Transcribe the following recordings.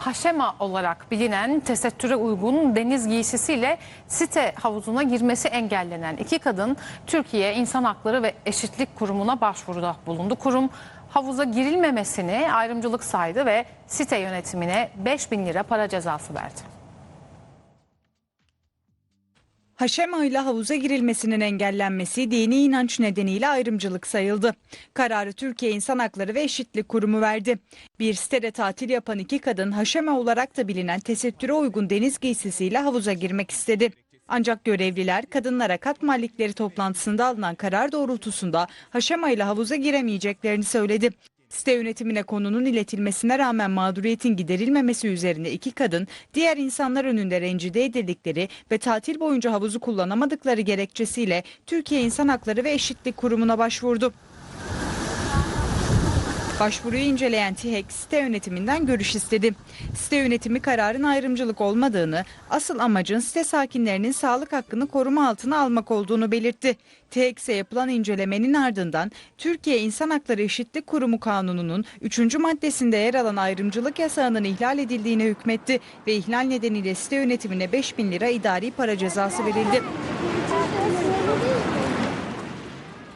haşema olarak bilinen tesettüre uygun deniz giysisiyle site havuzuna girmesi engellenen iki kadın Türkiye İnsan Hakları ve Eşitlik Kurumu'na başvuruda bulundu. Kurum havuza girilmemesini ayrımcılık saydı ve site yönetimine 5000 lira para cezası verdi. Haşema ile havuza girilmesinin engellenmesi dini inanç nedeniyle ayrımcılık sayıldı. Kararı Türkiye İnsan Hakları ve Eşitlik Kurumu verdi. Bir sitede tatil yapan iki kadın haşema olarak da bilinen tesettüre uygun deniz giysisiyle havuza girmek istedi. Ancak görevliler kadınlara kat malikleri toplantısında alınan karar doğrultusunda haşema ile havuza giremeyeceklerini söyledi. Site yönetimine konunun iletilmesine rağmen mağduriyetin giderilmemesi üzerine iki kadın diğer insanlar önünde rencide edildikleri ve tatil boyunca havuzu kullanamadıkları gerekçesiyle Türkiye İnsan Hakları ve Eşitlik Kurumu'na başvurdu. Başvuruyu inceleyen TİHEK site yönetiminden görüş istedi. Site yönetimi kararın ayrımcılık olmadığını, asıl amacın site sakinlerinin sağlık hakkını koruma altına almak olduğunu belirtti. TİHEK ise yapılan incelemenin ardından Türkiye İnsan Hakları Eşitlik Kurumu Kanunu'nun 3. maddesinde yer alan ayrımcılık yasağının ihlal edildiğine hükmetti ve ihlal nedeniyle site yönetimine 5000 lira idari para cezası verildi.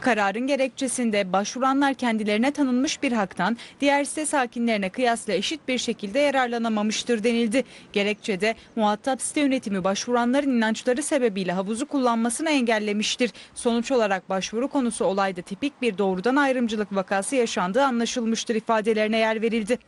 Kararın gerekçesinde başvuranlar kendilerine tanınmış bir haktan diğer site sakinlerine kıyasla eşit bir şekilde yararlanamamıştır denildi. Gerekçede muhatap site yönetimi başvuranların inançları sebebiyle havuzu kullanmasını engellemiştir. Sonuç olarak başvuru konusu olayda tipik bir doğrudan ayrımcılık vakası yaşandığı anlaşılmıştır ifadelerine yer verildi.